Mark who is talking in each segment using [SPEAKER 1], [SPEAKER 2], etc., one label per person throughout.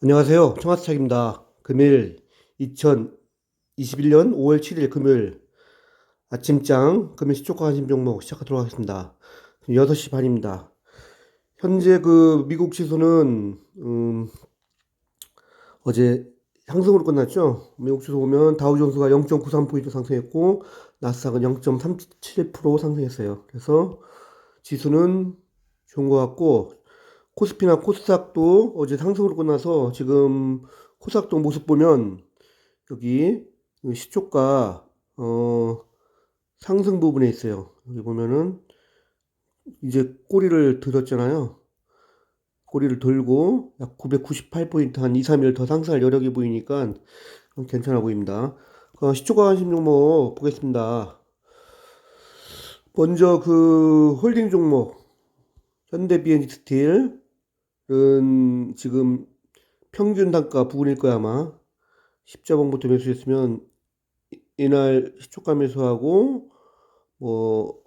[SPEAKER 1] 안녕하세요. 청아스탁입니다. 금일 2021년 5월 7일 금요일 아침장 금일 시초가 관심 종목 시작하도록 하겠습니다. 6시 반입니다. 현재 그 미국 지수는 음, 어제 상승으로 끝났죠. 미국 지수 보면 다우존스가 0.93포인트 상승했고 나스닥은 0.37% 상승했어요. 그래서 지수는 좋은 것 같고 코스피나 코스닥도 어제 상승으로 끝나서 지금 코스닥도 모습 보면 여기 시초가 어 상승 부분에 있어요. 여기 보면은 이제 꼬리를 들었잖아요. 꼬리를 들고 약 998포인트 한 2, 3일 더 상승할 여력이 보이니까 괜찮아 보입니다. 어, 시초가 관심 종목 보겠습니다. 먼저 그 홀딩 종목 현대 비엔지 스틸 은 지금 평균 단가 부근일 거야 아마. 십자봉부터 매수했으면 이- 이날 시초가 매수하고 뭐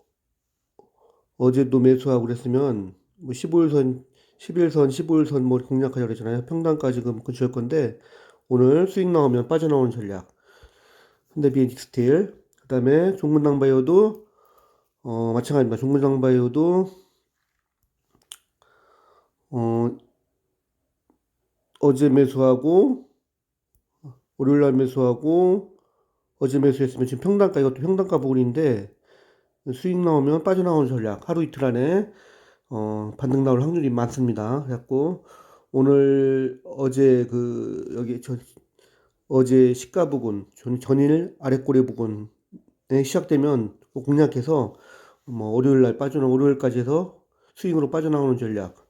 [SPEAKER 1] 어제도 매수하고 그랬으면 뭐 15일선 11선 15일선 뭐 공략하자 그랬잖아요. 평단가 지금 근처일 건데 오늘 수익 나오면 빠져나오는 전략. 현대 비엔지 스틸. 그 다음에 종문당 바이오도 어 마찬가지입니다. 종문당 바이오도 어 어제 매수하고 월요일 날 매수하고 어제 매수했으면 지금 평단가 이것도 평단가 부분인데 수익 나오면 빠져나오는 전략 하루 이틀 안에 어 반등 나올 확률이 많습니다. 그래갖고 오늘 어제 그 여기 저 어제 시가 부근 전, 전일 아랫꼬리 부근에 시작되면 꼭 공략해서 뭐 월요일 날 빠져나 월요일까지 해서 수익으로 빠져나오는 전략 어,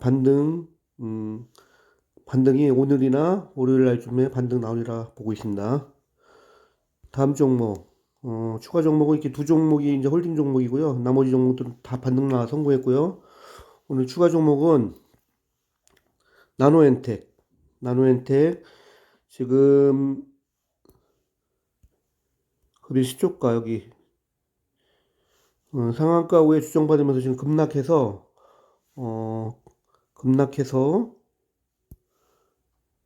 [SPEAKER 1] 반등 음 반등이 오늘이나 월요일 날쯤에 반등 나오리라 보고 있습니다. 다음 종목, 어, 추가 종목은 이렇게 두 종목이 이제 홀딩 종목이고요. 나머지 종목들은 다 반등 나와 성공했고요. 오늘 추가 종목은 나노엔텍, 나노엔텍 지금 급일 시초가 여기 어, 상한가 후에 주정받으면서 지금 급락해서 어, 급락해서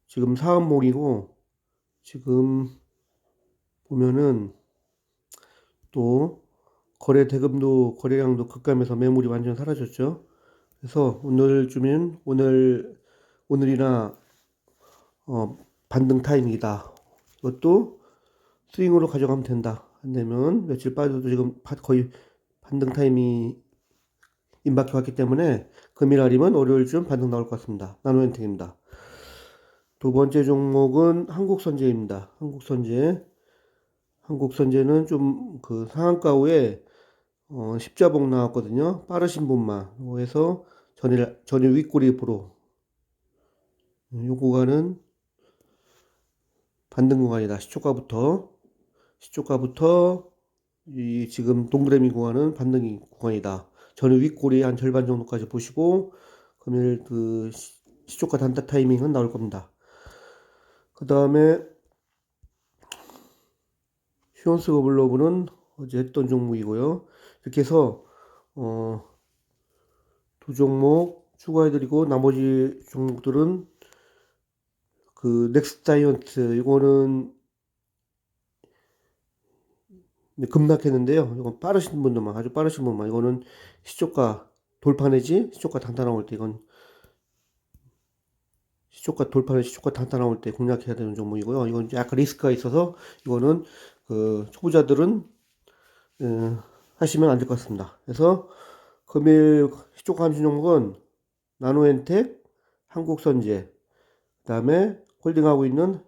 [SPEAKER 1] 지금 사은목이고 지금 보면은 또 거래 대금도 거래량도 급감해서 매물이 완전 사라졌죠. 그래서 오늘쯤엔 오늘 오늘이나 어 반등 타임이다. 이것도 스윙으로 가져가면 된다. 안 되면 며칠 빠져도 지금 바- 거의 반등 타임이 임박해 왔기 때문에 금일 아니면 월요일쯤 반등 나올 것 같습니다. 나노엔텍입니다. 두 번째 종목은 한국선제입니다. 한국선제. 한국선제는 좀 그 상한가 후에 어, 십자봉 나왔거든요. 빠르신 분만. 해서 전일, 전일 윗꼬리 프로. 요 구간은 반등 구간이다. 시초가부터. 시초가부터 이 지금 동그라미 구간은 반등 구간이다. 전일 윗꼬리 한 절반 정도까지 보시고 금일 그 시- 시초가 단타 타이밍은 나올 겁니다. 그 다음에 휴원스 글로브는 어제 했던 종목이고요. 이렇게 해서 어, 두 종목 추가해드리고 나머지 종목들은 그 넥스트 자이언트 이거는 급락했는데요. 이건 빠르신 분들만 아주 빠르신 분만 이거는 시초가 돌파 내지 시초가 단타 나올 때 이건 시초가 돌파는 시초가 단타 나올 때 공략해야 되는 종목이고요. 이건 약간 리스크가 있어서 이거는 그 초보자들은 어, 하시면 안 될 것 같습니다. 그래서 금일 시초가 함수 종목은 나노엔텍, 한국선제, 그 다음에 홀딩하고 있는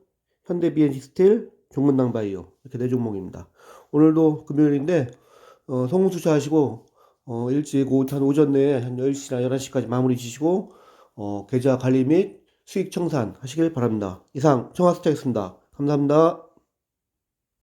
[SPEAKER 1] 현대 비엔지 스틸, 종문당 바이오 이렇게 네 종목입니다. 오늘도 금요일인데 어, 성공수차 하시고 어, 일찍 오, 한 오전 내에 한 10시나 11시까지 마무리 지시고 어, 계좌 관리 및 수익 청산 하시길 바랍니다. 이상 청하스타였습니다. 감사합니다.